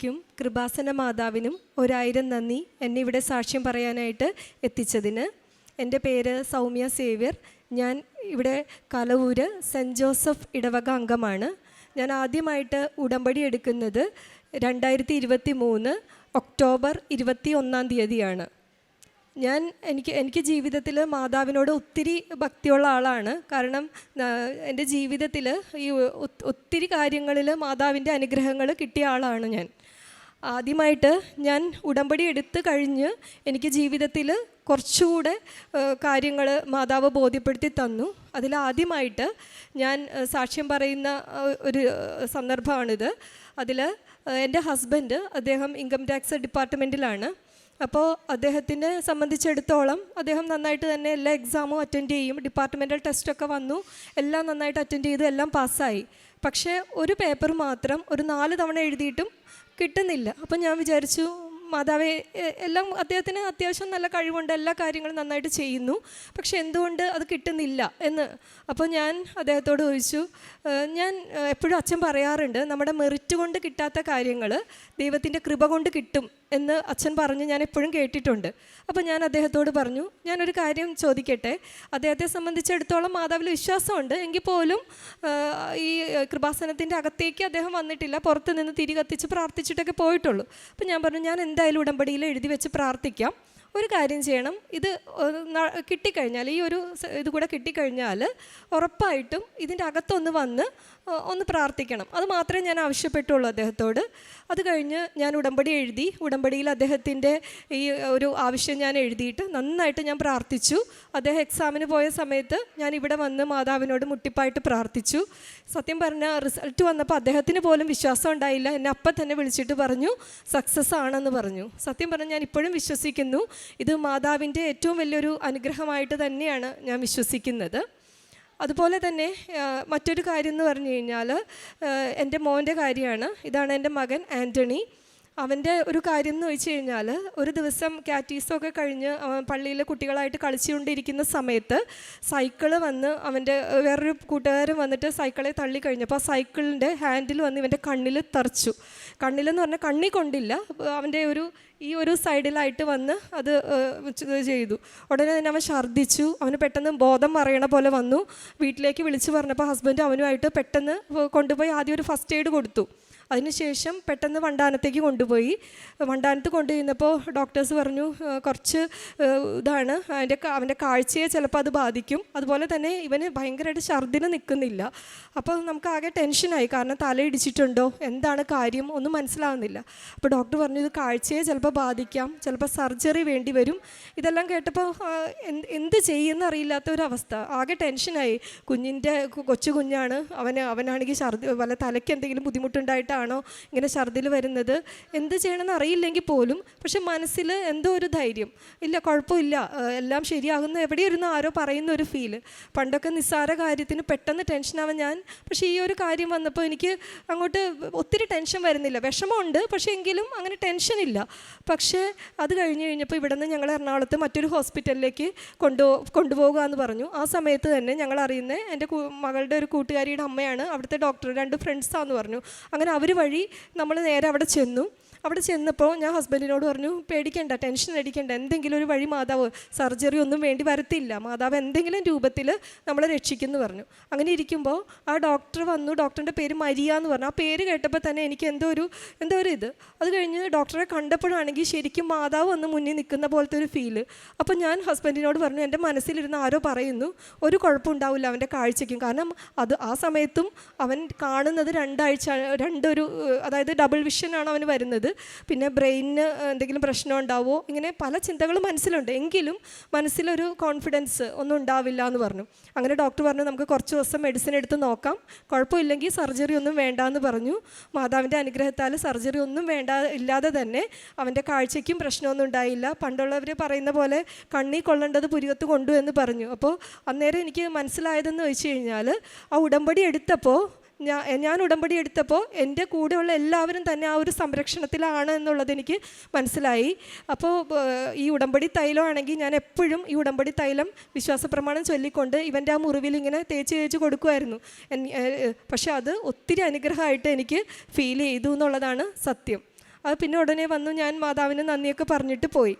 ഈശോയ്ക്കും കൃപാസന മാതാവിനും ഒരായിരം നന്ദി. എന്നെ ഇവിടെ സാക്ഷ്യം പറയാനായിട്ട് എത്തിച്ചതിന്. എന്റെ പേര് സൗമ്യ സേവ്യർ. ഞാൻ ഇവിടെ കലവൂര് സെന്റ് ജോസഫ് ഇടവക അംഗമാണ്. ഞാൻ ആദ്യമായിട്ട് ഉടമ്പടി എടുക്കുന്നത് രണ്ടായിരത്തി ഇരുപത്തി മൂന്ന് ഒക്ടോബർ ഇരുപത്തി ഒന്നാം തീയതിയാണ്. ഞാൻ എനിക്ക് എനിക്ക് ജീവിതത്തിൽ മാതാവിനോട് ഒത്തിരി ഭക്തിയുള്ള ആളാണ്. കാരണം എന്റെ ജീവിതത്തിൽ ഈ ഒത്തിരി കാര്യങ്ങളിൽ മാതാവിന്റെ അനുഗ്രഹങ്ങൾ കിട്ടിയ ആളാണ് ഞാൻ. ആദ്യമായിട്ട് ഞാൻ ഉടമ്പടി എടുത്ത് കഴിഞ്ഞ് എനിക്ക് ജീവിതത്തിൽ കുറച്ചുകൂടെ കാര്യങ്ങൾ മാതാവ് ബോധ്യപ്പെടുത്തി തന്നു. അതിലാദ്യമായിട്ട് ഞാൻ സാക്ഷ്യം പറയുന്ന ഒരു സന്ദർഭമാണിത്. അതിൽ എന്റെ ഹസ്ബൻഡ് അദ്ദേഹം ഇൻകം ടാക്സ് ഡിപ്പാർട്ട്മെന്റിലാണ്. അപ്പോൾ അദ്ദേഹത്തിനെ സംബന്ധിച്ചിടത്തോളം അദ്ദേഹം നന്നായിട്ട് തന്നെ എല്ലാ എക്സാമും അറ്റൻഡ് ചെയ്യും. ഡിപ്പാർട്ട്മെന്റൽ ടെസ്റ്റൊക്കെ വന്നു. എല്ലാം നന്നായിട്ട് അറ്റൻഡ് ചെയ്ത്. എല്ലാം പാസ്സായി പക്ഷേ ഒരു പേപ്പർ മാത്രം ഒരു നാല് തവണ എഴുതിയിട്ടും കിട്ടുന്നില്ല. അപ്പം ഞാൻ വിചാരിച്ചു മാതാവേ എല്ലാം അദ്ദേഹത്തിന് അത്യാവശ്യം നല്ല കഴിവുണ്ട്. എല്ലാ കാര്യങ്ങളും നന്നായിട്ട് ചെയ്യുന്നു. പക്ഷെ എന്തുകൊണ്ട് അത് കിട്ടുന്നില്ല? എന്ന് അപ്പോൾ ഞാൻ അദ്ദേഹത്തോട് ചോദിച്ചു ഞാൻ എപ്പോഴും അച്ഛൻ പറയാറുണ്ട് നമ്മുടെ മെറിറ്റ് കൊണ്ട് കിട്ടാത്ത കാര്യങ്ങൾ ദൈവത്തിന്റെ കൃപ കൊണ്ട് കിട്ടും. എന്ന് അച്ഛൻ പറഞ്ഞ് ഞാൻ എപ്പോഴും കേട്ടിട്ടുണ്ട്. അപ്പോൾ ഞാൻ അദ്ദേഹത്തോട് പറഞ്ഞു ഞാനൊരു കാര്യം ചോദിക്കട്ടെ? അദ്ദേഹത്തെ സംബന്ധിച്ചിടത്തോളം മാതാവിൽ വിശ്വാസമുണ്ട്. എങ്കിൽ പോലും ഈ കൃപാസനത്തിന്റെ അകത്തേക്ക് അദ്ദേഹം വന്നിട്ടില്ല. പുറത്ത് നിന്ന് തിരി കത്തിച്ച് പ്രാർത്ഥിച്ചിട്ടൊക്കെ പോയിട്ടുള്ളൂ. അപ്പോൾ ഞാൻ പറഞ്ഞു ഞാൻ എന്തായാലും ഉടമ്പടിയിൽ എഴുതി വെച്ച് പ്രാർത്ഥിക്കാം. ഒരു കാര്യം ചെയ്യണം. ഇത് കിട്ടിക്കഴിഞ്ഞാൽ ഈ ഒരു ഇത് കൂടെ കിട്ടിക്കഴിഞ്ഞാൽ ഉറപ്പായിട്ടും ഇതിന്റെ അകത്തൊന്ന് വന്ന് ഒന്ന് പ്രാർത്ഥിക്കണം. അത് മാത്രമേ ഞാൻ ആവശ്യപ്പെട്ടുള്ളൂ അദ്ദേഹത്തോട്. അത് കഴിഞ്ഞ് ഞാൻ ഉടമ്പടി എഴുതി ഉടമ്പടിയിൽ അദ്ദേഹത്തിന്റെ ഈ ഒരു ആവശ്യം ഞാൻ എഴുതിയിട്ട് നന്നായിട്ട് ഞാൻ പ്രാർത്ഥിച്ചു. അദ്ദേഹം എക്സാമിന് പോയ സമയത്ത് ഞാൻ ഇവിടെ വന്ന് മാതാവിനോട് മുട്ടിപ്പായിട്ട് പ്രാർത്ഥിച്ചു. സത്യം പറഞ്ഞാൽ റിസൾട്ട് വന്നപ്പോൾ അദ്ദേഹത്തിന് പോലും വിശ്വാസം ഉണ്ടായില്ല. എന്നെ അപ്പം തന്നെ വിളിച്ചിട്ട് പറഞ്ഞു സക്സസ് ആണെന്ന് പറഞ്ഞു. സത്യം പറഞ്ഞാൽ ഞാൻ ഇപ്പോഴും വിശ്വസിക്കുന്നു. ഇത് മാതാവിന്റെ ഏറ്റവും വലിയൊരു അനുഗ്രഹമായിട്ട് തന്നെയാണ് ഞാൻ വിശ്വസിക്കുന്നത്. അതുപോലെ തന്നെ മറ്റൊരു കാര്യം എന്ന് പറഞ്ഞു കഴിഞ്ഞാൽ എന്റെ മോന്റെ കാര്യമാണ്. ഇതാണ് എന്റെ മകൻ ആന്റണി. അവന്റെ ഒരു കാര്യം എന്ന് വെച്ച് കഴിഞ്ഞാൽ ഒരു ദിവസം കാറ്റീസൊക്കെ കഴിഞ്ഞ് പള്ളിയിലെ കുട്ടികളായിട്ട് കളിച്ചുകൊണ്ടിരിക്കുന്ന സമയത്ത് സൈക്കിൾ വന്ന് അവന്റെ വേറൊരു കൂട്ടുകാരൻ വന്നിട്ട് സൈക്കിളെ തള്ളി കഴിഞ്ഞപ്പോൾ സൈക്കിളിന്റെ ഹാൻഡിൽ വന്ന് ഇവന്റെ കണ്ണിൽ തറച്ചു. കണ്ണിലെന്ന് പറഞ്ഞാൽ കണ്ണി കൊണ്ടില്ല അവന്റെ ഒരു ഈ ഒരു സൈഡിലായിട്ട് വന്ന് അത് ചെയ്തു. ഉടനെ തന്നെ അവൻ ഛർദ്ദിച്ചു അവന് പെട്ടെന്ന് ബോധം മറിയണ പോലെ വന്നു. വീട്ടിലേക്ക് വിളിച്ചു പറഞ്ഞപ്പോൾ ഹസ്ബൻഡ് അവനുമായിട്ട് പെട്ടെന്ന് കൊണ്ടുപോയി ആദ്യം ഒരു ഫസ്റ്റ് എയ്ഡ് കൊടുത്തു. അതിനുശേഷം പെട്ടെന്ന് വണ്ടാനത്തേക്ക് കൊണ്ടുപോയി. വണ്ടാനത്ത് കൊണ്ടുപോയിരുന്നപ്പോൾ ഡോക്ടേഴ്സ് പറഞ്ഞു കുറച്ച് ഇതാണ് അതിന്റെ അവന്റെ കാഴ്ചയെ ചിലപ്പോൾ അത് ബാധിക്കും. അതുപോലെ തന്നെ ഇവന് ഭയങ്കരമായിട്ട് ഛർദിന് നിൽക്കുന്നില്ല. അപ്പോൾ നമുക്ക് ആകെ ടെൻഷനായി കാരണം തലയിടിച്ചിട്ടുണ്ടോ എന്താണ് കാര്യം? ഒന്നും മനസ്സിലാവുന്നില്ല. അപ്പോൾ ഡോക്ടർ പറഞ്ഞു ഇത് കാഴ്ചയെ ചിലപ്പോൾ ബാധിക്കാം. ചിലപ്പോൾ സർജറി വേണ്ടി വരും. ഇതെല്ലാം കേട്ടപ്പോൾ എന്ത് ചെയ്യുമെന്ന് അറിയില്ലാത്ത ഒരവസ്ഥ ആകെ ടെൻഷനായി കുഞ്ഞിന്റെ കൊച്ചു കുഞ്ഞാണ്. അവന് അവനാണെങ്കിൽ ഛർദി വല്ല തലയ്ക്ക് എന്തെങ്കിലും ബുദ്ധിമുട്ടുണ്ടായിട്ടാണോ ഇങ്ങനെ ഛർദിൽ വരുന്നത്? എന്ത് ചെയ്യണമെന്ന് അറിയില്ലെങ്കിൽ പോലും പക്ഷെ മനസ്സിൽ എന്തോ ഒരു ധൈര്യം. ഇല്ല കുഴപ്പമില്ല. എല്ലാം ശരിയാകുന്ന. എവിടെ ഇരുന്ന് ആരോ പറയുന്ന ഒരു ഫീൽ പണ്ടൊക്കെ നിസ്സാര കാര്യത്തിന് പെട്ടെന്ന് ടെൻഷനാവാൻ ഞാൻ പക്ഷേ ഈ ഒരു കാര്യം വന്നപ്പോൾ എനിക്ക് അങ്ങോട്ട് ഒത്തിരി ടെൻഷൻ വരുന്നില്ല. വിഷമമുണ്ട് പക്ഷേ എങ്കിലും അങ്ങനെ ടെൻഷനില്ല പക്ഷേ അത് കഴിഞ്ഞ് കഴിഞ്ഞപ്പോൾ ഇവിടെ നിന്ന് ഞങ്ങൾ എറണാകുളത്ത് മറ്റൊരു ഹോസ്പിറ്റലിലേക്ക് കൊണ്ടു കൊണ്ടുപോകുക എന്ന് പറഞ്ഞു. ആ സമയത്ത് തന്നെ ഞങ്ങൾ അറിയുന്ന എന്റെ മകളുടെ ഒരു കൂട്ടുകാരിയുടെ അമ്മയാണ്. അവിടുത്തെ ഡോക്ടർ രണ്ട് ഫ്രണ്ട്സാന്ന് പറഞ്ഞു. അങ്ങനെ അവർ വഴി നമ്മൾ നേരെ അവിടെ ചെന്നു. അവിടെ ചെന്നപ്പോൾ ഞാൻ ഹസ്ബൻഡിനോട് പറഞ്ഞു പേടിക്കേണ്ട ടെൻഷൻ അടിക്കേണ്ട എന്തെങ്കിലും ഒരു വഴി മാതാവ് സർജറി ഒന്നും വേണ്ടി വരത്തില്ല. മാതാവ് എന്തെങ്കിലും രൂപത്തിൽ നമ്മളെ രക്ഷിക്കുമെന്ന് പറഞ്ഞു. അങ്ങനെ ഇരിക്കുമ്പോൾ ആ ഡോക്ടർ വന്നു ഡോക്ടറിന്റെ പേര് മരിയ എന്ന് പറഞ്ഞു. ആ പേര് കേട്ടപ്പോൾ തന്നെ എനിക്ക് എന്തോ ഒരു എന്തോ ഒരു ഇത്. അത് കഴിഞ്ഞ് ഡോക്ടറെ കണ്ടപ്പോഴാണെങ്കിൽ ശരിക്കും മാതാവ് വന്ന് മുന്നിൽ നിൽക്കുന്ന പോലത്തെ ഒരു ഫീൽ അപ്പോൾ ഞാൻ ഹസ്ബൻഡിനോട് പറഞ്ഞു എന്റെ മനസ്സിലിരുന്ന് ആരോ പറയുന്നു ഒരു കുഴപ്പമുണ്ടാവില്ല അവന്റെ കാഴ്ചയ്ക്കും. കാരണം അത് ആ സമയത്തും അവൻ കാണുന്നത് രണ്ടാഴ്ച രണ്ടൊരു അതായത് ഡബിൾ വിഷനാണ് അവന് വരുന്നത്. പിന്നെ ബ്രെയിനിന് എന്തെങ്കിലും പ്രശ്നം ഉണ്ടാവുമോ ഇങ്ങനെ പല ചിന്തകളും മനസ്സിലുണ്ട്. എങ്കിലും മനസ്സിലൊരു കോൺഫിഡൻസ് ഒന്നും ഉണ്ടാവില്ല എന്ന് പറഞ്ഞു. അങ്ങനെ ഡോക്ടർ പറഞ്ഞു നമുക്ക് കുറച്ച് ദിവസം മെഡിസിൻ എടുത്ത് നോക്കാം. കുഴപ്പമില്ലെങ്കിൽ സർജറി ഒന്നും വേണ്ട എന്ന് പറഞ്ഞു. മാതാവിന്റെ അനുഗ്രഹത്താൽ സർജറി ഒന്നും വേണ്ട ഇല്ലാതെ തന്നെ അവന്റെ കാഴ്ചയ്ക്കും പ്രശ്നമൊന്നും ഉണ്ടായില്ല. പണ്ടുള്ളവർ പറയുന്ന പോലെ കണ്ണി കൊള്ളേണ്ടത് പുരികത്ത് കൊണ്ടു എന്ന് പറഞ്ഞു. അപ്പോൾ അന്നേരം എനിക്ക് മനസ്സിലായതെന്ന് വെച്ച് കഴിഞ്ഞാൽ ആ ഉടമ്പടി എടുത്തപ്പോൾ ഞാൻ ഞാൻ ഉടമ്പടി എടുത്തപ്പോൾ എന്റെ കൂടെയുള്ള എല്ലാവരും തന്നെ ആ ഒരു സംരക്ഷണത്തിലാണ് എന്നുള്ളത് എനിക്ക് മനസ്സിലായി. അപ്പോൾ ഈ ഉടമ്പടി തൈലമാണെങ്കിൽ ഞാൻ എപ്പോഴും ഈ ഉടമ്പടി തൈലം വിശ്വാസപ്രമാണം ചൊല്ലിക്കൊണ്ട് ഇവന്റെ ആ മുറിവിൽ ഇങ്ങനെ തേച്ച് തേച്ച് കൊടുക്കുമായിരുന്നു. പക്ഷെ അത് ഒത്തിരി അനുഗ്രഹമായിട്ട് എനിക്ക് ഫീൽ ചെയ്തു എന്നുള്ളതാണ് സത്യം. അത് പിന്നെ ഉടനെ വന്നു ഞാൻ മാതാവിന് നന്ദിയൊക്കെ പറഞ്ഞിട്ട് പോയി.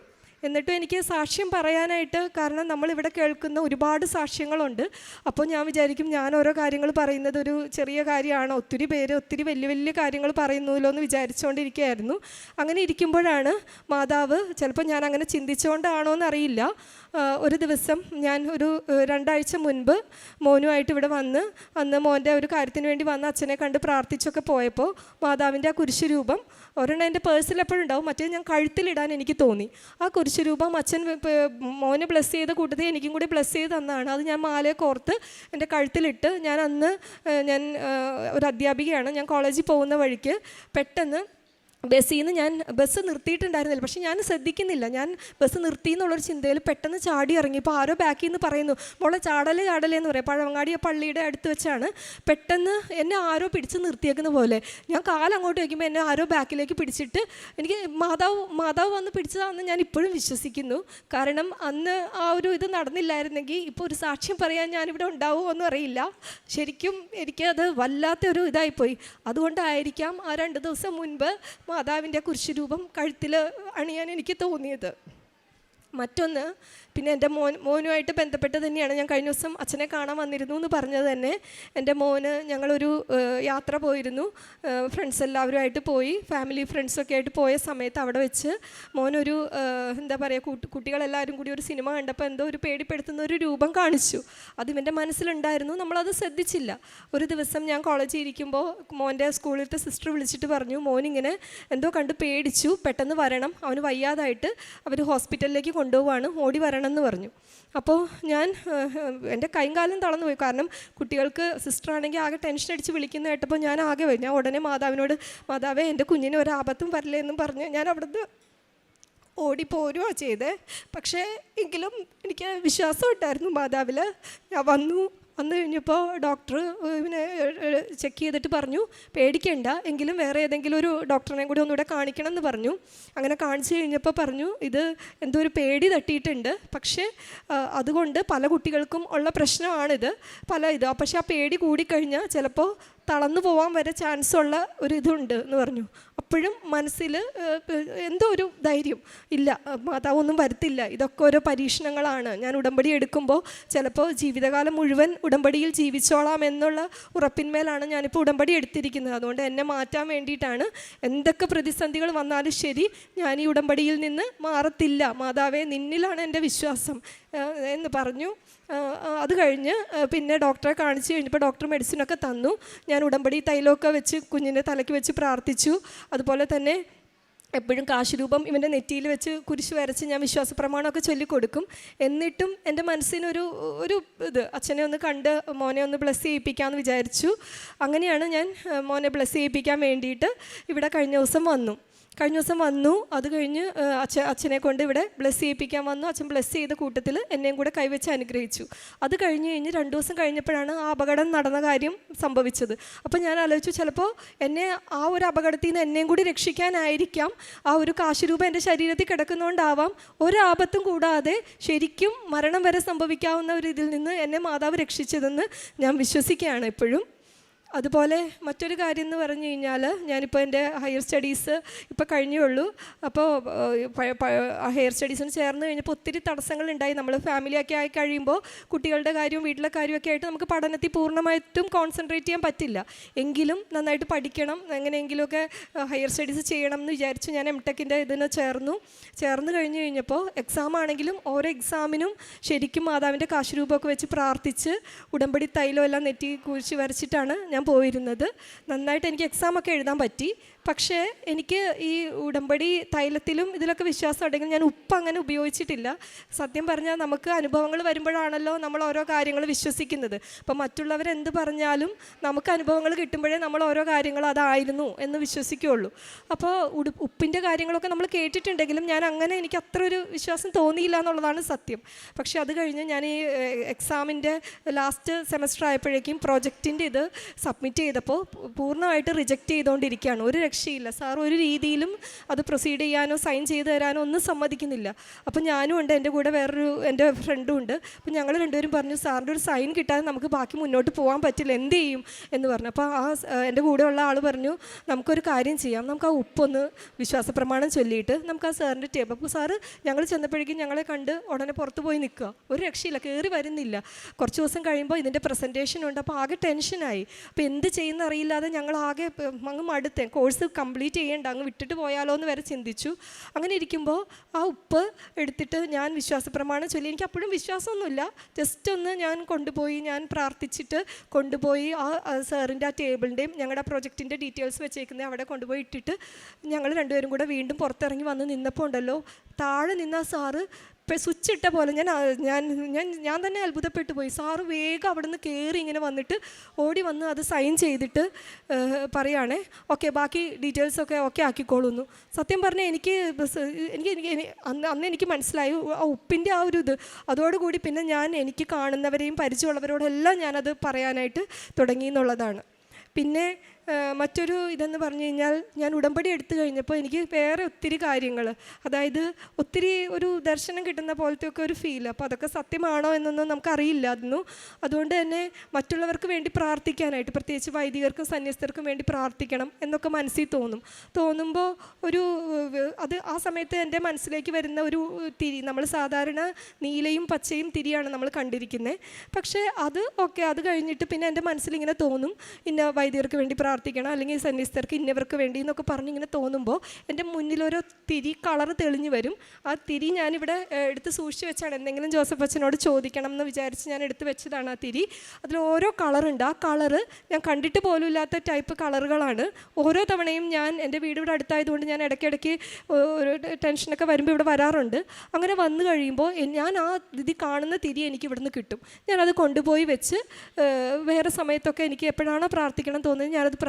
എന്നിട്ടും എനിക്ക് സാക്ഷ്യം പറയാനായിട്ട് കാരണം നമ്മളിവിടെ കേൾക്കുന്ന ഒരുപാട് സാക്ഷ്യങ്ങളുണ്ട്. അപ്പോൾ ഞാൻ വിചാരിക്കും ഞാൻ ഓരോ കാര്യങ്ങൾ പറയുന്നത് ഒരു ചെറിയ കാര്യമാണ്. ഒത്തിരി പേര് ഒത്തിരി വലിയ വലിയ കാര്യങ്ങൾ പറയുന്നല്ലോ എന്ന് വിചാരിച്ചുകൊണ്ടിരിക്കുകയായിരുന്നു. അങ്ങനെ ഇരിക്കുമ്പോഴാണ് മാതാവ് ചിലപ്പോൾ ഞാൻ അങ്ങനെ ചിന്തിച്ചുകൊണ്ടാണോ എന്നറിയില്ല. ഒരു ദിവസം ഞാൻ ഒരു രണ്ടാഴ്ച മുൻപ് മോനുമായിട്ട് ഇവിടെ വന്ന് അന്ന് മോന്റെ ഒരു കാര്യത്തിന് വേണ്ടി വന്ന് അച്ഛനെ കണ്ട് പ്രാർത്ഥിച്ചൊക്കെ പോയപ്പോൾ മാതാവിന്റെ ആ കുരിശു രൂപം ഒരെണ്ണം എന്റെ പേഴ്സിൽ എപ്പോഴും ഉണ്ടാവും മറ്റേ ഞാൻ കഴുത്തിലിടാൻ എനിക്ക് തോന്നി. ആ കുരിശു രൂപം അച്ഛൻ മോനെ ബ്ലസ് ചെയ്ത കൂട്ടത്തിൽ എനിക്കും കൂടി ബ്ലസ് ചെയ്ത് തന്നതാണ്. അത് ഞാൻ മാലയെ കോർത്ത് എന്റെ കഴുത്തിലിട്ട് ഞാൻ അന്ന് ഞാൻ ഒരു അധ്യാപികയാണ്. ഞാൻ കോളേജിൽ പോകുന്ന വഴിക്ക് പെട്ടെന്ന് ബസ്സിൽ നിന്ന് ഞാൻ ബസ് നിർത്തിയിട്ടുണ്ടായിരുന്നില്ല. പക്ഷേ ഞാൻ ശ്രദ്ധിക്കുന്നില്ല. ഞാൻ ബസ് നിർത്തി എന്നുള്ളൊരു ചിന്തയിൽ പെട്ടെന്ന് ചാടി ഇറങ്ങി. ഇപ്പോൾ ആരോ ബാക്കിൽ നിന്ന് പറയുന്നു മോളെ ചാടലേ ചാടലേ എന്ന് പറയാം. പഴവങ്ങാടി പള്ളിയുടെ അടുത്ത് വെച്ചാണ് പെട്ടെന്ന് എന്നെ ആരോ പിടിച്ച് നിർത്തിയേക്കുന്ന പോലെ. ഞാൻ കാലങ്ങോട്ട് വയ്ക്കുമ്പോൾ എന്നെ ആരോ ബാക്കിലേക്ക് പിടിച്ചിട്ട് എനിക്ക് മാതാവ് മാതാവ് വന്ന് പിടിച്ചതാണെന്ന് ഞാൻ ഇപ്പോഴും വിശ്വസിക്കുന്നു. കാരണം അന്ന് ആ ഒരു ഇത് നടന്നില്ലായിരുന്നെങ്കിൽ ഇപ്പോൾ ഒരു സാക്ഷ്യം പറയാൻ ഞാനിവിടെ ഉണ്ടാവുമോ അറിയില്ല. ശരിക്കും എനിക്കത് വല്ലാത്തൊരു ഇതായിപ്പോയി. അതുകൊണ്ടായിരിക്കാം ആ രണ്ട് ദിവസം മുൻപ് മാതാവിന്റെ കുരിശുരൂപം കഴുത്തിൽ അണിയാൻ എനിക്ക് തോന്നിയത്. മറ്റൊന്ന് പിന്നെ എന്റെ മോൻ മോനുമായിട്ട് ബന്ധപ്പെട്ട് തന്നെയാണ്. ഞാൻ കഴിഞ്ഞ ദിവസം അച്ഛനെ കാണാൻ വന്നിരുന്നു എന്ന് പറഞ്ഞത് തന്നെ. എന്റെ മോന് ഞങ്ങളൊരു യാത്ര പോയിരുന്നു. ഫ്രണ്ട്സ് എല്ലാവരുമായിട്ട് പോയി. ഫാമിലി ഫ്രണ്ട്സൊക്കെ ആയിട്ട് പോയ സമയത്ത് അവിടെ വെച്ച് മോനൊരു എന്താ പറയുക കൂട്ട് കുട്ടികളെല്ലാവരും കൂടി ഒരു സിനിമ കണ്ടപ്പോൾ എന്തോ ഒരു പേടിപ്പെടുത്തുന്ന ഒരു രൂപം കാണിച്ചു. അത് ഇവന്റെ മനസ്സിലുണ്ടായിരുന്നു. നമ്മളത് ശ്രദ്ധിച്ചില്ല. ഒരു ദിവസം ഞാൻ കോളേജിൽ ഇരിക്കുമ്പോൾ മോന്റെ സ്കൂളിലത്തെ സിസ്റ്റർ വിളിച്ചിട്ട് പറഞ്ഞു മോനിങ്ങനെ എന്തോ കണ്ട് പേടിച്ചു. പെട്ടെന്ന് വരണം. അവന് വയ്യാതായിട്ട് അവർ ഹോസ്പിറ്റലിലേക്ക് കൊണ്ടുപോവാണ്. ഓടി വരണം എന്ന് പറഞ്ഞു. അപ്പോൾ ഞാൻ എന്റെ കൈയും കാലും തളർന്നു പോയി. കാരണം കുട്ടികൾക്ക് സിസ്റ്റർ ആണെങ്കിൽ ആകെ ടെൻഷൻ അടിച്ച് വിളിക്കുന്ന കേട്ടപ്പോൾ ഞാൻ ആകെ പോയി ഞാൻ ഉടനെ മാതാവിനോട് മാതാവേ എന്റെ കുഞ്ഞിന് ഒരു ആപത്തും വരില്ലേ എന്നും പറഞ്ഞ് ഞാൻ അവിടുന്ന് ഓടിപ്പോരുവാ ചെയ്തേ. പക്ഷേ എങ്കിലും എനിക്ക് വിശ്വാസം ഉണ്ടായിരുന്നു മാതാവിൽ ഞാൻ വന്നു വന്നു കഴിഞ്ഞപ്പോൾ ഡോക്ടർ ഇവനെ ചെക്ക് ചെയ്തിട്ട് പറഞ്ഞു പേടിക്കണ്ട എങ്കിലും വേറെ ഏതെങ്കിലും ഒരു ഡോക്ടറിനെയും കൂടി ഒന്നുകൂടെ കാണിക്കണം എന്ന് പറഞ്ഞു. അങ്ങനെ കാണിച്ചു കഴിഞ്ഞപ്പോൾ പറഞ്ഞു ഇത് എന്തോ ഒരു പേടി തട്ടിയിട്ടുണ്ട്. പക്ഷേ അതുകൊണ്ട് പല കുട്ടികൾക്കും ഉള്ള പ്രശ്നമാണിത്. പല ഇത് പക്ഷേ ആ പേടി കൂടിക്കഴിഞ്ഞാൽ ചിലപ്പോൾ തളർന്നു പോകാൻ വരെ ചാൻസ് ഉള്ള ഒരു ഇതുണ്ട് എന്ന് പറഞ്ഞു. അപ്പോഴും മനസ്സിൽ എന്തോ ഒരു ധൈര്യം ഇല്ല മാതാവൊന്നും വരത്തില്ല. ഇതൊക്കെ ഓരോ പരീക്ഷണങ്ങളാണ്. ഞാൻ ഉടമ്പടി എടുക്കുമ്പോൾ ചിലപ്പോൾ ജീവിതകാലം മുഴുവൻ ഉടമ്പടിയിൽ ജീവിച്ചോളാം എന്നുള്ള ഉറപ്പിന്മേലാണ് ഞാനിപ്പോൾ ഉടമ്പടി എടുത്തിരിക്കുന്നത്. അതുകൊണ്ട് എന്നെ മാറ്റാൻ വേണ്ടിയിട്ടാണ് എന്തൊക്കെ പ്രതിസന്ധികൾ വന്നാലും ശരി ഞാൻ ഈ ഉടമ്പടിയിൽ നിന്ന് മാറത്തില്ല. മാതാവേ നിന്നിലാണ് എന്റെ വിശ്വാസം എന്ന് പറഞ്ഞു. അത് കഴിഞ്ഞ് പിന്നെ ഡോക്ടറെ കാണിച്ച് കഴിഞ്ഞപ്പോൾ ഡോക്ടർ മെഡിസിനൊക്കെ തന്നു. ഞാൻ ഉടമ്പടി തൈലമൊക്കെ വെച്ച് കുഞ്ഞിന്റെ തലയ്ക്ക് വെച്ച് പ്രാർത്ഥിച്ചു. അതുപോലെ തന്നെ എപ്പോഴും കാശുരൂപം ഇവന്റെ നെറ്റിയിൽ വെച്ച് കുരിശ് വരച്ച് ഞാൻ വിശ്വാസ പ്രമാണമൊക്കെ ചൊല്ലിക്കൊടുക്കും. എന്നിട്ടും എന്റെ മനസ്സിനൊരു ഒരു ഇത് അച്ഛനെ ഒന്ന് കണ്ട് മോനെ ഒന്ന് ബ്ലസ് ചെയ്യിപ്പിക്കാമെന്ന് വിചാരിച്ചു. അങ്ങനെയാണ് ഞാൻ മോനെ ബ്ലസ് ചെയ്യിപ്പിക്കാൻ വേണ്ടിയിട്ട് ഇവിടെ കഴിഞ്ഞ ദിവസം വന്നു. കഴിഞ്ഞ ദിവസം വന്നു. അത് കഴിഞ്ഞ് അച്ഛൻ അച്ഛ അച്ഛനെ കൊണ്ട് ഇവിടെ ബ്ലസ് ചെയ്യിപ്പിക്കാൻ വന്നു. അച്ഛൻ ബ്ലസ് ചെയ്ത കൂട്ടത്തിൽ എന്നെയും കൂടെ കൈവച്ച് അനുഗ്രഹിച്ചു. അത് കഴിഞ്ഞ് കഴിഞ്ഞ് രണ്ട് ദിവസം കഴിഞ്ഞപ്പോഴാണ് ആ അപകടം നടന്ന കാര്യം സംഭവിച്ചത്. അപ്പോൾ ഞാൻ ആലോചിച്ചു ചിലപ്പോൾ എന്നെ ആ ഒരു അപകടത്തിൽ നിന്ന് എന്നെയും കൂടി രക്ഷിക്കാനായിരിക്കാം. ആ ഒരു കാശുരൂപം എന്റെ ശരീരത്തിൽ കിടക്കുന്നതുകൊണ്ടാവാം ഒരാപത്തും കൂടാതെ ശരിക്കും മരണം വരെ സംഭവിക്കാവുന്ന ഒരു ഇതിൽ നിന്ന് എന്നെ മാതാവ് രക്ഷിച്ചതെന്ന് ഞാൻ വിശ്വസിക്കുകയാണ് എപ്പോഴും. അതുപോലെ മറ്റൊരു കാര്യം എന്ന് പറഞ്ഞു കഴിഞ്ഞാൽ ഞാനിപ്പോൾ എന്റെ ഹയർ സ്റ്റഡീസ് ഇപ്പോൾ കഴിഞ്ഞുള്ളൂ. അപ്പോൾ ഹയർ സ്റ്റഡീസിന് ചേർന്ന് കഴിഞ്ഞപ്പോൾ ഒത്തിരി തടസ്സങ്ങളുണ്ടായി. നമ്മൾ ഫാമിലിയൊക്കെ ആയി കഴിയുമ്പോൾ കുട്ടികളുടെ കാര്യവും വീട്ടിലെ കാര്യമൊക്കെ ആയിട്ട് നമുക്ക് പഠനത്തിൽ പൂർണമായിട്ടും കോൺസെൻട്രേറ്റ് ചെയ്യാൻ പറ്റില്ല. എങ്കിലും നന്നായിട്ട് പഠിക്കണം. എങ്ങനെയെങ്കിലുമൊക്കെ ഹയർ സ്റ്റഡീസ് ചെയ്യണം എന്ന് വിചാരിച്ച് ഞാൻ എം ടെക്കിന്റെ ഇതിന് ചേർന്നു. ചേർന്ന് കഴിഞ്ഞ് കഴിഞ്ഞപ്പോൾ എക്സാം ആണെങ്കിലും ഓരോ എക്സാമിനും ശരിക്കും മാതാവിന്റെ കാശുരൂപമൊക്കെ വെച്ച് പ്രാർത്ഥിച്ച് ഉടമ്പടി തൈലം എല്ലാം നെറ്റി കുഴിച്ച് വരച്ചിട്ടാണ് പോയിരുന്നത്. നന്നായിട്ട് എനിക്ക് എക്സാമൊക്കെ എഴുതാൻ പറ്റി. പക്ഷേ എനിക്ക് ഈ ഉടമ്പടി തൈലത്തിലും ഇതിലൊക്കെ വിശ്വാസം ഉണ്ടെങ്കിൽ ഞാൻ ഉപ്പ് അങ്ങനെ ഉപയോഗിച്ചിട്ടില്ല. സത്യം പറഞ്ഞാൽ നമുക്ക് അനുഭവങ്ങൾ വരുമ്പോഴാണല്ലോ നമ്മൾ ഓരോ കാര്യങ്ങൾ വിശ്വസിക്കുന്നത്. അപ്പം മറ്റുള്ളവർ എന്ത് പറഞ്ഞാലും നമുക്ക് അനുഭവങ്ങൾ കിട്ടുമ്പോഴേ നമ്മൾ ഓരോ കാര്യങ്ങൾ അതായിരുന്നു എന്ന് വിശ്വസിക്കുകയുള്ളൂ. അപ്പോൾ ഉടു ഉപ്പിന്റെ കാര്യങ്ങളൊക്കെ നമ്മൾ കേട്ടിട്ടുണ്ടെങ്കിലും ഞാൻ അങ്ങനെ എനിക്ക് അത്ര ഒരു വിശ്വാസം തോന്നിയില്ല എന്നുള്ളതാണ് സത്യം. പക്ഷേ അത് കഴിഞ്ഞ് ഞാൻ ഈ എക്സാമിന്റെ ലാസ്റ്റ് സെമസ്റ്റർ ആയപ്പോഴേക്കും പ്രോജക്റ്റിന്റെ ഇത് സബ്മിറ്റ് ചെയ്തപ്പോൾ പൂർണമായിട്ട് റിജക്റ്റ് ചെയ്തുകൊണ്ടിരിക്കുകയാണ്. ഒരു രക്ഷ രക്ഷയില്ല. സാർ ഒരു രീതിയിലും അത് പ്രൊസീഡ് ചെയ്യാനോ സൈൻ ചെയ്ത് തരാനോ ഒന്നും സമ്മതിക്കുന്നില്ല. അപ്പം ഞാനും ഉണ്ട് എന്റെ കൂടെ വേറൊരു എന്റെ ഫ്രണ്ടും ഉണ്ട്. അപ്പം ഞങ്ങൾ രണ്ടുപേരും പറഞ്ഞു സാറിന്റെ ഒരു സൈൻ കിട്ടാതെ നമുക്ക് ബാക്കി മുന്നോട്ട് പോകാൻ പറ്റില്ല എന്ത് ചെയ്യും? എന്ന് പറഞ്ഞു. അപ്പോൾ ആ എന്റെ കൂടെ എന്റെ കൂടെയുള്ള ആൾ പറഞ്ഞു നമുക്കൊരു കാര്യം ചെയ്യാം. നമുക്ക് ആ ഉപ്പൊന്ന് വിശ്വാസ പ്രമാണം ചൊല്ലിയിട്ട് നമുക്ക് ആ സാറിന്റെ ടേബിൾ അപ്പോൾ സാറ് ഞങ്ങൾ ചെന്നപ്പോഴേക്കും ഞങ്ങളെ കണ്ട് ഉടനെ പുറത്ത് പോയി നിൽക്കുക. ഒരു രക്ഷയില്ല കയറി വരുന്നില്ല. കുറച്ച് ദിവസം കഴിയുമ്പോൾ ഇതിന്റെ പ്രസന്റേഷൻ ഉണ്ട്. അപ്പോൾ ആകെ ടെൻഷനായി അപ്പോൾ എന്ത് ചെയ്യുന്ന അറിയില്ലാതെ ഞങ്ങൾ ആകെ അങ്ങ് മടുത്തേ. കോഴ്സ് കംപ്ലീറ്റ് ചെയ്യേണ്ട അങ്ങ് വിട്ടിട്ട് പോയാലോ എന്ന് വരെ ചിന്തിച്ചു. അങ്ങനെ ഇരിക്കുമ്പോൾ ആ ഉപ്പ് എടുത്തിട്ട് ഞാൻ വിശ്വാസപ്രമാണം ചൊല്ലി. എനിക്ക് അപ്പോഴും വിശ്വാസമൊന്നുമില്ല. ജസ്റ്റ് ഒന്ന് ഞാൻ കൊണ്ടുപോയി ഞാൻ പ്രാർത്ഥിച്ചിട്ട് കൊണ്ടുപോയി ആ സാറിന്റെ ആ ടേബിളിന്റെയും ഞങ്ങളുടെ പ്രൊജക്റ്റിന്റെ ഡീറ്റെയിൽസ് വെച്ചേക്കുന്നത് അവിടെ കൊണ്ടുപോയി ഇട്ടിട്ട് ഞങ്ങൾ രണ്ടുപേരും കൂടെ വീണ്ടും പുറത്തിറങ്ങി വന്ന് നിന്നപ്പോൾ ഉണ്ടല്ലോ താഴെ നിന്ന സാറ് സ്വിച്ച് ഇട്ട പോലെ ഞാൻ ഞാൻ ഞാൻ ഞാൻ തന്നെ അത്ഭുതപ്പെട്ടു പോയി. സാറ് വേഗം അവിടെ നിന്ന് കയറി ഇങ്ങനെ വന്നിട്ട് ഓടി വന്ന് അത് സൈൻ ചെയ്തിട്ട് പറയുകയാണേ ഓക്കെ ബാക്കി ഡീറ്റെയിൽസൊക്കെ ഓക്കെ ആക്കിക്കോളുന്നു. സത്യം പറഞ്ഞാൽ എനിക്ക് എനിക്ക് എനിക്ക് അന്ന് അന്ന് എനിക്ക് മനസ്സിലായി ആ ഉപ്പിന്റെ ആ ഒരു ഇത്. അതോടുകൂടി പിന്നെ ഞാൻ എനിക്ക് കാണുന്നവരെയും പരിചയമുള്ളവരോടെല്ലാം ഞാനത് പറയാനായിട്ട് തുടങ്ങി എന്നുള്ളതാണ്. പിന്നെ മറ്റൊരു ഇതെന്ന് പറഞ്ഞു കഴിഞ്ഞാൽ ഞാൻ ഉടമ്പടി എടുത്തു കഴിഞ്ഞപ്പോൾ എനിക്ക് വേറെ ഒത്തിരി കാര്യങ്ങൾ അതായത് ഒത്തിരി ഒരു ദർശനം കിട്ടുന്ന പോലത്തെ ഒക്കെ ഒരു ഫീൽ അപ്പോൾ അതൊക്കെ സത്യമാണോ എന്നൊന്നും നമുക്കറിയില്ലായിരുന്നു. അതുകൊണ്ട് തന്നെ മറ്റുള്ളവർക്ക് വേണ്ടി പ്രാർത്ഥിക്കാനായിട്ട് പ്രത്യേകിച്ച് വൈദികർക്കും സന്യസ്തർക്കും വേണ്ടി പ്രാർത്ഥിക്കണം എന്നൊക്കെ മനസ്സിൽ തോന്നും. തോന്നുമ്പോൾ ഒരു അത് ആ സമയത്ത് എന്റെ മനസ്സിലേക്ക് വരുന്ന ഒരു തിരി നമ്മൾ സാധാരണ നീലയും പച്ചയും തിരിയാണ് നമ്മൾ കണ്ടിരിക്കുന്നത്. പക്ഷേ അത് ഓക്കെ അത് കഴിഞ്ഞിട്ട് പിന്നെ എന്റെ മനസ്സിലിങ്ങനെ തോന്നും. ഇന്ന വൈദികർക്ക് വേണ്ടി പ്രാർത്ഥിക്കണം അല്ലെങ്കിൽ സന്നിസ്ഥർക്ക് ഇന്നവർക്ക് വേണ്ടി എന്നൊക്കെ പറഞ്ഞ് ഇങ്ങനെ തോന്നുമ്പോൾ എന്റെ മുന്നിലൊരു തിരി കളർ തെളിഞ്ഞു വരും. ആ തിരി ഞാനിവിടെ എടുത്ത് സൂക്ഷിച്ച് വെച്ചാണ്. എന്തെങ്കിലും ജോസഫ് അച്ഛനോട് ചോദിക്കണം എന്ന് വിചാരിച്ച് ഞാൻ എടുത്ത് വെച്ചതാണ് ആ തിരി. അതിൽ ഓരോ കളറുണ്ട്. ആ കളറ് ഞാൻ കണ്ടിട്ട് പോലും ഇല്ലാത്ത ടൈപ്പ് കളറുകളാണ്. ഓരോ തവണയും ഞാൻ എന്റെ വീട് ഇവിടെ അടുത്തായതുകൊണ്ട് ഞാൻ ഇടയ്ക്കിടയ്ക്ക് ഒരു ടെൻഷനൊക്കെ വരുമ്പോൾ ഇവിടെ വരാറുണ്ട്. അങ്ങനെ വന്നു കഴിയുമ്പോൾ ഞാൻ ആ ഇത് കാണുന്ന തിരി എനിക്ക് ഇവിടുന്ന് കിട്ടും. ഞാനത് കൊണ്ടുപോയി വെച്ച് വേറെ സമയത്തൊക്കെ എനിക്ക് എപ്പോഴാണോ പ്രാർത്ഥിക്കണം തോന്നുന്നത് ഞാനത് പ്രാർത്ഥിക്കും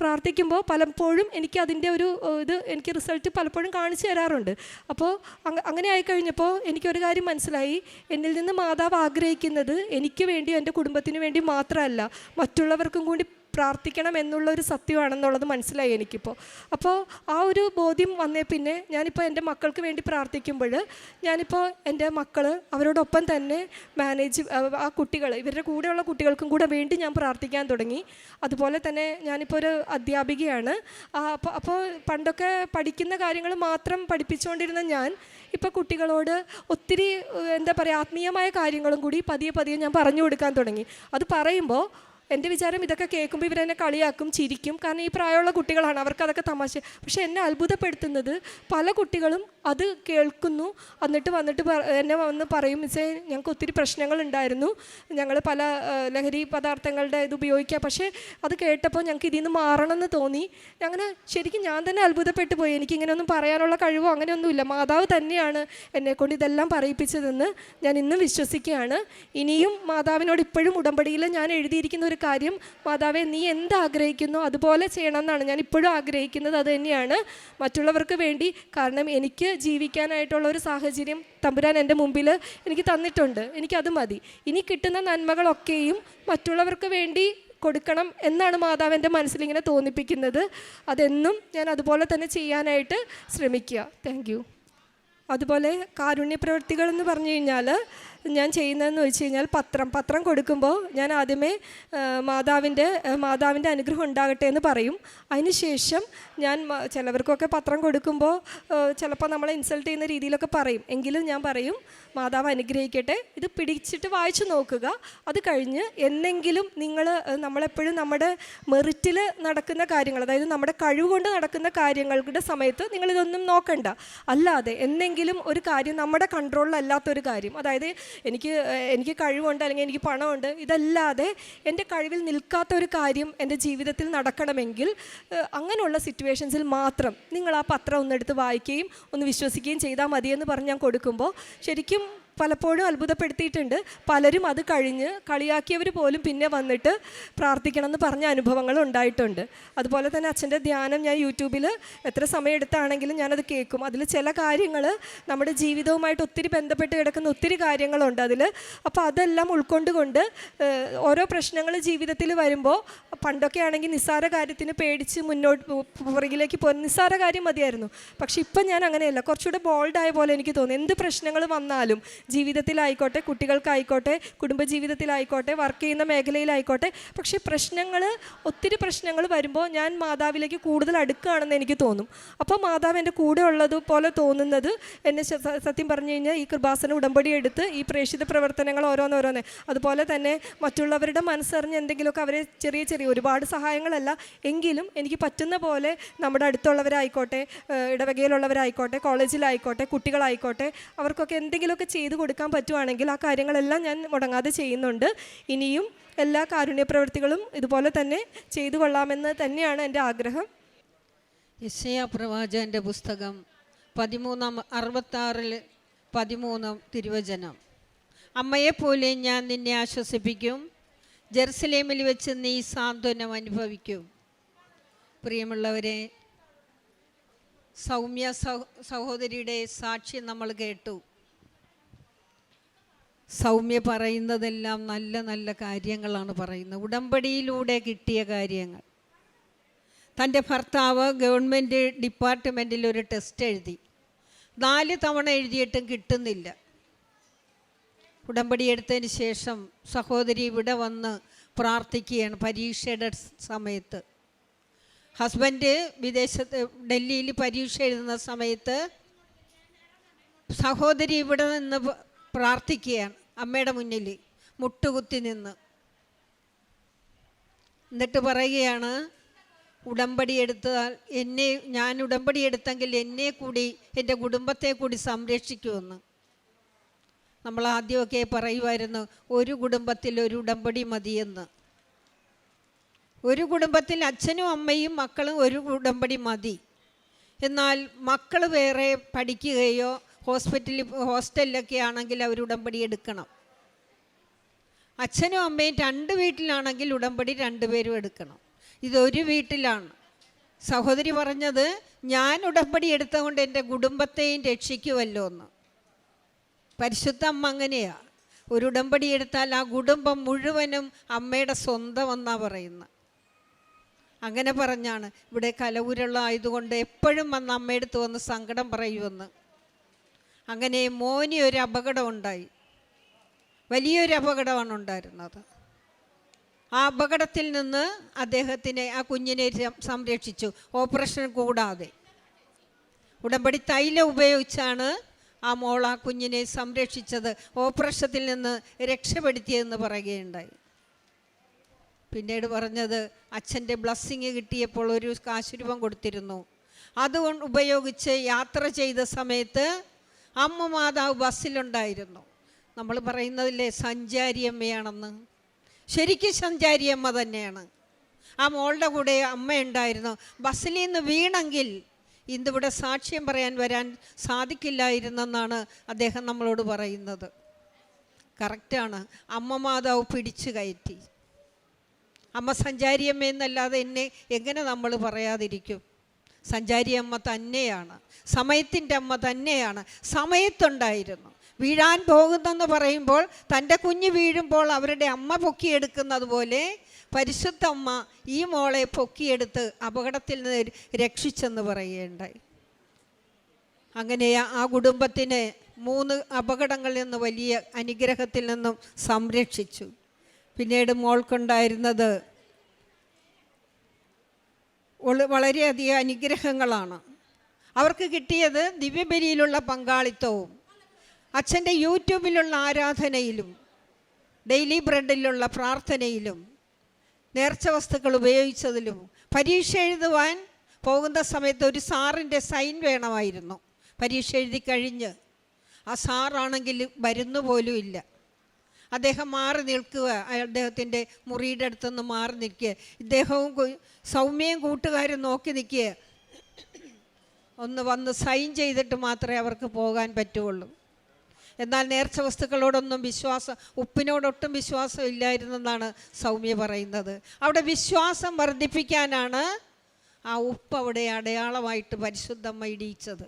പ്രാർത്ഥിക്കുമ്പോൾ പലപ്പോഴും എനിക്ക് അതിന്റെ ഒരു ഇത് എനിക്ക് റിസൾട്ട് പലപ്പോഴും കാണിച്ചു തരാറുണ്ട്. അപ്പോൾ അങ്ങ- അങ്ങനെ ആയിക്കഴിഞ്ഞപ്പോൾ എനിക്കൊരു കാര്യം മനസ്സിലായി. എന്നിൽ നിന്ന് മാതാവ് ആഗ്രഹിക്കുന്നത് എനിക്ക് വേണ്ടി എന്റെ കുടുംബത്തിന് വേണ്ടി മാത്രമല്ല മറ്റുള്ളവർക്കും കൂടി പ്രാർത്ഥിക്കണം എന്നുള്ള ഒരു സത്യമാണെന്നുള്ളത് മനസ്സിലായി എനിക്കിപ്പോൾ. അപ്പോൾ ആ ഒരു ബോധ്യം വന്നേ പിന്നെ ഞാനിപ്പോൾ എന്റെ മക്കൾക്ക് വേണ്ടി പ്രാർത്ഥിക്കുമ്പോൾ ഞാനിപ്പോൾ എന്റെ മക്കൾ അവരോടൊപ്പം തന്നെ മാനേജ് ആ കുട്ടികൾ ഇവരുടെ കൂടെയുള്ള കുട്ടികൾക്കും കൂടെ വേണ്ടി ഞാൻ പ്രാർത്ഥിക്കാൻ തുടങ്ങി. അതുപോലെ തന്നെ ഞാനിപ്പോൾ ഒരു അധ്യാപികയാണ്. അപ്പോൾ അപ്പോൾ പണ്ടൊക്കെ പഠിക്കുന്ന കാര്യങ്ങൾ മാത്രം പഠിപ്പിച്ചുകൊണ്ടിരുന്ന ഞാൻ ഇപ്പോൾ കുട്ടികളോട് ഒത്തിരി എന്താ പറയുക ആത്മീയമായ കാര്യങ്ങളും കൂടി പതിയെ പതിയെ ഞാൻ പറഞ്ഞു കൊടുക്കാൻ തുടങ്ങി. അത് പറയുമ്പോൾ എന്റെ വിചാരം ഇതൊക്കെ കേൾക്കുമ്പോൾ ഇവരെന്നെ കളിയാക്കും ചിരിക്കും. കാരണം ഈ പ്രായമുള്ള കുട്ടികളാണ്. അവർക്ക് അതൊക്കെ തമാശ. പക്ഷെ എന്നെ അത്ഭുതപ്പെടുത്തുന്നത് പല കുട്ടികളും അത് കേൾക്കുന്നു. എന്നിട്ട് വന്നിട്ട് എന്നെ വന്ന് പറയും മിസ്സേ ഞങ്ങൾക്ക് ഒത്തിരി പ്രശ്നങ്ങൾ ഉണ്ടായിരുന്നു ഞങ്ങൾ പല ലഹരി പദാർത്ഥങ്ങളുടെ ഇത് ഉപയോഗിക്കുക പക്ഷേ അത് കേട്ടപ്പോൾ ഞങ്ങൾക്ക് ഇതിൽ നിന്ന് മാറണമെന്ന് തോന്നി. അങ്ങനെ ശരിക്കും ഞാൻ തന്നെ അത്ഭുതപ്പെട്ടു പോയി. എനിക്ക് ഇങ്ങനെയൊന്നും പറയാനുള്ള കഴിവോ അങ്ങനെയൊന്നുമില്ല മാതാവ് തന്നെയാണ് എന്നെ കൊണ്ട് ഇതെല്ലാം പറയിപ്പിച്ചതെന്ന് ഞാൻ ഇന്നും വിശ്വസിക്കുകയാണ്. ഇനിയും മാതാവിനോട് ഇപ്പോഴും ഉടമ്പടിയിൽ ഞാൻ എഴുതിയിരിക്കുന്ന ഒരു കാര്യം മാതാവെ നീ എന്ത് ആഗ്രഹിക്കുന്നു അതുപോലെ ചെയ്യണമെന്നാണ് ഞാൻ ഇപ്പോഴും ആഗ്രഹിക്കുന്നത്. അത് തന്നെയാണ് മറ്റുള്ളവർക്ക് വേണ്ടി. കാരണം എനിക്ക് ജീവിക്കാനായിട്ടുള്ള ഒരു സാഹചര്യം തമ്പുരാൻ എന്റെ മുമ്പിൽ എനിക്ക് തന്നിട്ടുണ്ട്. എനിക്കത് മതി. ഇനി കിട്ടുന്ന നന്മകളൊക്കെയും മറ്റുള്ളവർക്ക് വേണ്ടി കൊടുക്കണം എന്നാണ് മാതാവ് എന്റെ മനസ്സിലിങ്ങനെ തോന്നിപ്പിക്കുന്നത്. അതെന്നും ഞാൻ അതുപോലെ തന്നെ ചെയ്യാനായിട്ട് ശ്രമിക്കുക. താങ്ക് അതുപോലെ കാരുണ്യ പ്രവൃത്തികൾ എന്ന് പറഞ്ഞു കഴിഞ്ഞാൽ ഞാൻ ചെയ്യുന്നതെന്ന് വെച്ച് കഴിഞ്ഞാൽ പത്രം പത്രം കൊടുക്കുമ്പോൾ ഞാൻ ആദ്യമേ മാതാവിന്റെ മാതാവിന്റെ അനുഗ്രഹം ഉണ്ടാകട്ടെ എന്ന് പറയും. അതിനുശേഷം ഞാൻ ചിലവർക്കൊക്കെ പത്രം കൊടുക്കുമ്പോൾ ചിലപ്പോൾ നമ്മളെ ഇൻസൾട്ട് ചെയ്യുന്ന രീതിയിലൊക്കെ പറയും. എങ്കിലും ഞാൻ പറയും മാതാവ് അനുഗ്രഹിക്കട്ടെ. ഇത് പിടിച്ചിട്ട് വായിച്ചു നോക്കുക. അത് കഴിഞ്ഞ് എന്നെങ്കിലും നിങ്ങൾ നമ്മളെപ്പോഴും നമ്മുടെ മെറിറ്റിൽ നടക്കുന്ന കാര്യങ്ങൾ അതായത് നമ്മുടെ കഴിവുകൊണ്ട് നടക്കുന്ന കാര്യങ്ങളുടെ സമയത്ത് നിങ്ങളിതൊന്നും നോക്കണ്ട. അല്ലാതെ എന്നെങ്കിലും ഒരു കാര്യം നമ്മുടെ കൺട്രോളിലല്ലാത്തൊരു കാര്യം അതായത് എനിക്ക് എനിക്ക് കഴിവുണ്ട് അല്ലെങ്കിൽ എനിക്ക് പണമുണ്ട്. ഇതല്ലാതെ എന്റെ കഴിവിൽ നിൽക്കാത്ത ഒരു കാര്യം എന്റെ ജീവിതത്തിൽ നടക്കണമെങ്കിൽ അങ്ങനെയുള്ള സിറ്റുവേഷൻസിൽ മാത്രം നിങ്ങൾ ആ പത്രം ഒന്നെടുത്ത് വായിക്കുകയും ഒന്ന് വിശ്വസിക്കുകയും ചെയ്താൽ മതിയെന്ന് പറഞ്ഞ് ഞാൻ കൊടുക്കുമ്പോൾ ശരിക്കും പലപ്പോഴും അത്ഭുതപ്പെടുത്തിയിട്ടുണ്ട്. പലരും അത് കഴിഞ്ഞ് കളിയാക്കിയവർ പോലും പിന്നെ വന്നിട്ട് പ്രാർത്ഥിക്കണം എന്ന് പറഞ്ഞ അനുഭവങ്ങൾ ഉണ്ടായിട്ടുണ്ട്. അതുപോലെ തന്നെ അച്ഛന്റെ ധ്യാനം ഞാൻ യൂട്യൂബിൽ എത്ര സമയം എടുത്താണെങ്കിലും ഞാനത് കേൾക്കും. അതിൽ ചില കാര്യങ്ങൾ നമ്മുടെ ജീവിതവുമായിട്ട് ഒത്തിരി ബന്ധപ്പെട്ട് കിടക്കുന്ന ഒത്തിരി കാര്യങ്ങളുണ്ട് അതിൽ അപ്പോൾ അതെല്ലാം ഉൾക്കൊണ്ടുകൊണ്ട് ഓരോ പ്രശ്നങ്ങൾ ജീവിതത്തിൽ വരുമ്പോൾ പണ്ടൊക്കെ ആണെങ്കിൽ നിസ്സാര കാര്യത്തിന് പേടിച്ച് മുന്നോട്ട് പു- പുറകിലേക്ക് പോകുന്ന നിസ്സാര കാര്യം മതിയായിരുന്നു. പക്ഷെ ഇപ്പം ഞാൻ അങ്ങനെയല്ല. കുറച്ചുകൂടെ ബോൾഡായ പോലെ എനിക്ക് തോന്നി. എന്ത് പ്രശ്നങ്ങൾ വന്നാലും ജീവിതത്തിലായിക്കോട്ടെ കുട്ടികൾക്കായിക്കോട്ടെ കുടുംബജീവിതത്തിലായിക്കോട്ടെ വർക്ക് ചെയ്യുന്ന മേഖലയിലായിക്കോട്ടെ. പക്ഷേ പ്രശ്നങ്ങൾ ഒത്തിരി പ്രശ്നങ്ങൾ വരുമ്പോൾ ഞാൻ മാതാവിലേക്ക് കൂടുതൽ അടുക്കുകയാണെന്ന് എനിക്ക് തോന്നും. അപ്പോൾ മാതാവ് എന്റെ കൂടെ ഉള്ളത് പോലെ തോന്നുന്നത് എന്നെ സത്യം പറഞ്ഞു കഴിഞ്ഞാൽ ഈ കൃപാസന ഉടമ്പടി എടുത്ത് ഈ പ്രേക്ഷിത പ്രവർത്തനങ്ങൾ ഓരോന്നോരോന്ന് അതുപോലെ തന്നെ മറ്റുള്ളവരുടെ മനസ്സറിഞ്ഞ് എന്തെങ്കിലുമൊക്കെ അവരെ ചെറിയ ചെറിയ ഒരുപാട് സഹായങ്ങളല്ല എങ്കിലും എനിക്ക് പറ്റുന്ന പോലെ നമ്മുടെ അടുത്തുള്ളവരായിക്കോട്ടെ ഇടവകയിലുള്ളവരായിക്കോട്ടെ കോളേജിലായിക്കോട്ടെ കുട്ടികളായിക്കോട്ടെ അവർക്കൊക്കെ എന്തെങ്കിലുമൊക്കെ ചെയ്തു കൊടുക്കാൻ പറ്റുവാണെങ്കിൽ ആ കാര്യങ്ങളെല്ലാം ഞാൻ മുടങ്ങാതെ ചെയ്യുന്നുണ്ട്. ഇനിയും എല്ലാ കാരുണ്യ പ്രവൃത്തികളും ഇതുപോലെ തന്നെ ചെയ്തു കൊള്ളാമെന്ന് തന്നെയാണ് എന്റെ ആഗ്രഹം. യശയ പ്രവാചകന്റെ പുസ്തകം പതിമൂന്നാം അറുപത്താറിൽ പതിമൂന്നാം തിരുവചനം. അമ്മയെപ്പോലെ ഞാൻ നിന്നെ ആശ്വസിപ്പിക്കും. ജെറുസലേമിൽ വെച്ച് നീ സാന്ത്വനം അനുഭവിക്കും. പ്രിയമുള്ളവരെ സൗമ്യ സഹോദരിയുടെ സാക്ഷി നമ്മൾ കേട്ടു. സൗമ്യ പറയുന്നതെല്ലാം നല്ല നല്ല കാര്യങ്ങളാണ് പറയുന്നത്. ഉടമ്പടിയിലൂടെ കിട്ടിയ കാര്യങ്ങൾ. തന്റെ ഭർത്താവ് ഗവൺമെന്റ് ഡിപ്പാർട്ട്മെന്റിൽ ഒരു ടെസ്റ്റ് എഴുതി. നാല് തവണ എഴുതിയിട്ടും കിട്ടുന്നില്ല. ഉടമ്പടി എടുത്തതിന് ശേഷം സഹോദരി ഇവിടെ വന്ന് പ്രാർത്ഥിക്കുകയാണ് പരീക്ഷയുടെ സമയത്ത്. ഹസ്ബൻഡ് വിദേശത്ത് ഡൽഹിയിൽ പരീക്ഷ എഴുതുന്ന സമയത്ത് സഹോദരി ഇവിടെ നിന്ന് പ്രാർത്ഥിക്കുകയാണ്. അമ്മയുടെ മുന്നിൽ മുട്ടുകുത്തി നിന്ന് എന്നിട്ട് പറയുകയാണ് ഉടമ്പടി എടുത്താൽ എന്നെ ഞാൻ ഉടമ്പടി എടുത്തെങ്കിൽ എന്നെ കൂടി എന്റെ കുടുംബത്തെ കൂടി സംരക്ഷിക്കുമെന്ന്. നമ്മൾ ആദ്യമൊക്കെ പറയുമായിരുന്നു ഒരു കുടുംബത്തിൽ ഒരു ഉടമ്പടി മതിയെന്ന്. ഒരു കുടുംബത്തിൽ അച്ഛനും അമ്മയും മക്കളും ഒരു ഉടമ്പടി മതി. എന്നാൽ മക്കൾ വേറെ പഠിക്കുകയോ ഹോസ്പിറ്റലിൽ ഹോസ്റ്റലിലൊക്കെ ആണെങ്കിൽ അവർ ഉടമ്പടി എടുക്കണം. അച്ഛനും അമ്മയും രണ്ട് വീട്ടിലാണെങ്കിൽ ഉടമ്പടി രണ്ടുപേരും എടുക്കണം. ഇതൊരു വീട്ടിലാണ്. സഹോദരി പറഞ്ഞത് ഞാൻ ഉടമ്പടി എടുത്തുകൊണ്ട് എന്റെ കുടുംബത്തെയും രക്ഷിക്കുമല്ലോ എന്ന്. പരിശുദ്ധ അമ്മ അങ്ങനെയാ. ഒരു ഉടമ്പടി എടുത്താൽ ആ കുടുംബം മുഴുവനും അമ്മയുടെ സ്വന്തം പറയുന്നത്. അങ്ങനെ പറഞ്ഞാണ്. ഇവിടെ കലവുരുള്ള ആയതുകൊണ്ട് എപ്പോഴും വന്ന് അമ്മയെടുത്ത് വന്ന് സങ്കടം പറയുമെന്ന്. അങ്ങനെ മോനി ഒരു അപകടം ഉണ്ടായി. വലിയൊരു അപകടമാണ് ഉണ്ടായിരുന്നത്. ആ അപകടത്തിൽ നിന്ന് അദ്ദേഹത്തിനെ ആ കുഞ്ഞിനെ സംരക്ഷിച്ചു. ഓപ്പറേഷൻ കൂടാതെ. ഉടമ്പടി തൈലം ഉപയോഗിച്ചാണ് ആ മോൾ ആ കുഞ്ഞിനെ സംരക്ഷിച്ചത്. ഓപ്പറേഷത്തിൽ നിന്ന് രക്ഷപ്പെടുത്തിയതെന്ന് പറയുകയുണ്ടായി. പിന്നീട് പറഞ്ഞത് അച്ഛന്റെ ബ്ലസ്സിങ് കിട്ടിയപ്പോൾ ഒരു കാശുരൂപം കൊടുത്തിരുന്നു. അതുകൊണ്ട് ഉപയോഗിച്ച് യാത്ര ചെയ്ത സമയത്ത് അമ്മ മാതാവ് ബസ്സിലുണ്ടായിരുന്നു. നമ്മൾ പറയുന്നതില്ലേ സഞ്ചാരി അമ്മയാണെന്ന്. ശരിക്കും സഞ്ചാരി അമ്മ തന്നെയാണ്. ആ മോളുടെ കൂടെ അമ്മയുണ്ടായിരുന്നു. ബസ്സിൽ നിന്ന് വീണെങ്കിൽ ഇന്നിവിടെ സാക്ഷ്യം പറയാൻ വരാൻ സാധിക്കില്ലായിരുന്നെന്നാണ് അദ്ദേഹം നമ്മളോട് പറയുന്നത്. കറക്റ്റാണ് അമ്മ മാതാവ് പിടിച്ചു കയറ്റി. അമ്മ സഞ്ചാരിയമ്മ എന്നല്ലാതെ എന്നെ എങ്ങനെ നമ്മൾ പറയാതിരിക്കും? സഞ്ചാരി അമ്മ തന്നെയാണ് സമയത്തിന്റെ അമ്മ തന്നെയാണ് സമയത്തുണ്ടായിരുന്നു. വീഴാൻ പോകുന്നെന്ന് പറയുമ്പോൾ തന്റെ കുഞ്ഞ് വീഴുമ്പോൾ അവരുടെ അമ്മ പൊക്കിയെടുക്കുന്നത് പോലെ പരിശുദ്ധ അമ്മ ഈ മോളെ പൊക്കിയെടുത്ത് അപകടത്തിൽ നിന്ന് രക്ഷിച്ചെന്ന് പറയുകയുണ്ടായി. അങ്ങനെ ആ- കുടുംബത്തിന് മൂന്ന് അപകടങ്ങളിൽ നിന്ന് വലിയ അനുഗ്രഹത്തിൽ നിന്നും സംരക്ഷിച്ചു. പിന്നീട് മോൾക്കുണ്ടായിരുന്നത് വളരെയധികം അനുഗ്രഹങ്ങളാണ്. അവർക്ക് കിട്ടിയത് ദിവ്യബലിയിലുള്ള പങ്കാളിത്തവും അച്ഛന്റെ യൂട്യൂബിലുള്ള ആരാധനയിലും ഡെയിലി ബ്രെഡിലുള്ള പ്രാർത്ഥനയിലും നേർച്ച വസ്തുക്കൾ ഉപയോഗിച്ചതിലും പരീക്ഷ എഴുതുവാൻ പോകുന്ന സമയത്ത് ഒരു സാറിന്റെ സൈൻ വേണമായിരുന്നു. പരീക്ഷ എഴുതി കഴിഞ്ഞ്. ആ സാറാണെങ്കിൽ വരുന്നു പോലും ഇല്ല. അദ്ദേഹം മാറി നിൽക്കുക. അദ്ദേഹത്തിന്റെ മുറിയുടെ അടുത്തുനിന്ന് മാറി നിൽക്കുക. ഇദ്ദേഹവും സൗമ്യയും കൂട്ടുകാരും നോക്കി നിൽക്കുക. ഒന്ന് വന്ന് സൈൻ ചെയ്തിട്ട് മാത്രമേ അവർക്ക് പോകാൻ പറ്റുള്ളൂ എന്നാൽ നേർച്ച വസ്തുക്കളോടൊന്നും വിശ്വാസം ഉപ്പിനോടൊട്ടും വിശ്വാസം ഇല്ലായിരുന്നെന്നാണ് സൗമ്യ പറയുന്നത്. അവിടെ വിശ്വാസം വർദ്ധിപ്പിക്കാനാണ് ആ ഉപ്പ് അവിടെ അടയാളമായിട്ട് പരിശുദ്ധമ്മ ഇടിയിച്ചത്.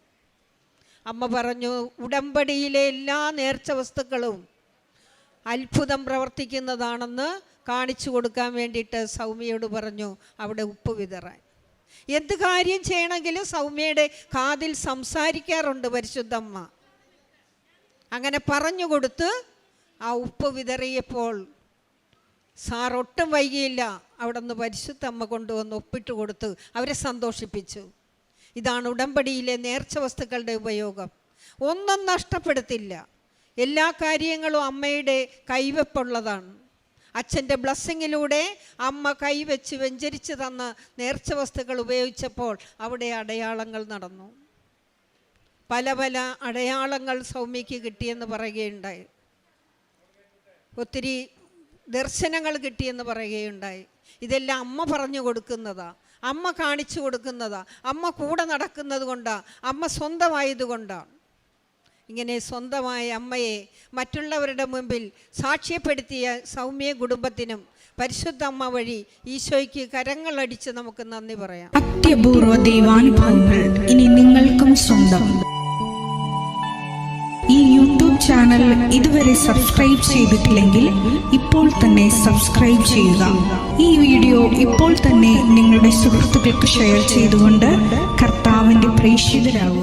അമ്മ പറഞ്ഞു ഉടമ്പടിയിലെ എല്ലാ നേർച്ച വസ്തുക്കളും അത്ഭുതം പ്രവർത്തിക്കുന്നതാണെന്ന് കാണിച്ചു കൊടുക്കാൻ വേണ്ടിയിട്ട് സൗമ്യയോട് പറഞ്ഞു അവിടെ ഉപ്പ് വിതറാൻ. എന്ത് കാര്യം ചെയ്യണമെങ്കിലും സൗമ്യയുടെ കാതിൽ സംസാരിക്കാറുണ്ട് പരിശുദ്ധമ്മ. അങ്ങനെ പറഞ്ഞു കൊടുത്ത് ആ ഉപ്പ് വിതറിയപ്പോൾ സാർ ഒട്ടും വൈകിയില്ല. അവിടെ നിന്ന് പരിശുദ്ധമ്മ കൊണ്ടുവന്ന് ഒപ്പിട്ട് കൊടുത്ത് അവരെ സന്തോഷിപ്പിച്ചു. ഇതാണ് ഉടമ്പടിയിലെ നേർച്ച വസ്തുക്കളുടെ ഉപയോഗം. ഒന്നും നഷ്ടപ്പെടുത്തില്ല. എല്ലാ കാര്യങ്ങളും അമ്മയുടെ കൈവെപ്പുള്ളതാണ്. അച്ഛന്റെ ബ്ലസ്സിങ്ങിലൂടെ അമ്മ കൈവച്ച് വെഞ്ചരിച്ച് തന്ന നേർച്ച വസ്തുക്കൾ ഉപയോഗിച്ചപ്പോൾ അവിടെ അടയാളങ്ങൾ നടന്നു. പല പല അടയാളങ്ങൾ സൗമ്യയ്ക്ക് കിട്ടിയെന്ന് പറയുകയുണ്ടായി. ഒത്തിരി ദർശനങ്ങൾ കിട്ടിയെന്ന് പറയുകയുണ്ടായി. ഇതെല്ലാം അമ്മ പറഞ്ഞു കൊടുക്കുന്നതാ. അമ്മ കാണിച്ചു കൊടുക്കുന്നതാ. അമ്മ കൂടെ നടക്കുന്നത് കൊണ്ടാണ് അമ്മ സ്വന്തമായതുകൊണ്ടാണ് ഇങ്ങനെ സ്വന്തമായ അമ്മയെ മറ്റുള്ളവരുടെ മുമ്പിൽ സാക്ഷ്യപ്പെടുത്തിയ സൗമ്യ കുടുംബത്തിനും പരിശുദ്ധ അമ്മ വഴി ഈശോയ്ക്ക് കരങ്ങളടിച്ച് നമുക്ക് നന്ദി പറയാം. അത്യപൂർവ ദൈവാനുഭവങ്ങൾ ഇനി നിങ്ങൾക്കും സ്വന്തം. ഈ യൂട്യൂബ് ചാനൽ ഇതുവരെ സബ്സ്ക്രൈബ് ചെയ്തിട്ടില്ലെങ്കിൽ ഇപ്പോൾ തന്നെ സബ്സ്ക്രൈബ് ചെയ്യുക. ഈ വീഡിയോ ഇപ്പോൾ തന്നെ നിങ്ങളുടെ സുഹൃത്തുക്കൾക്ക് ഷെയർ ചെയ്തുകൊണ്ട് കർത്താവിന്റെ പ്രേക്ഷിതരാകുക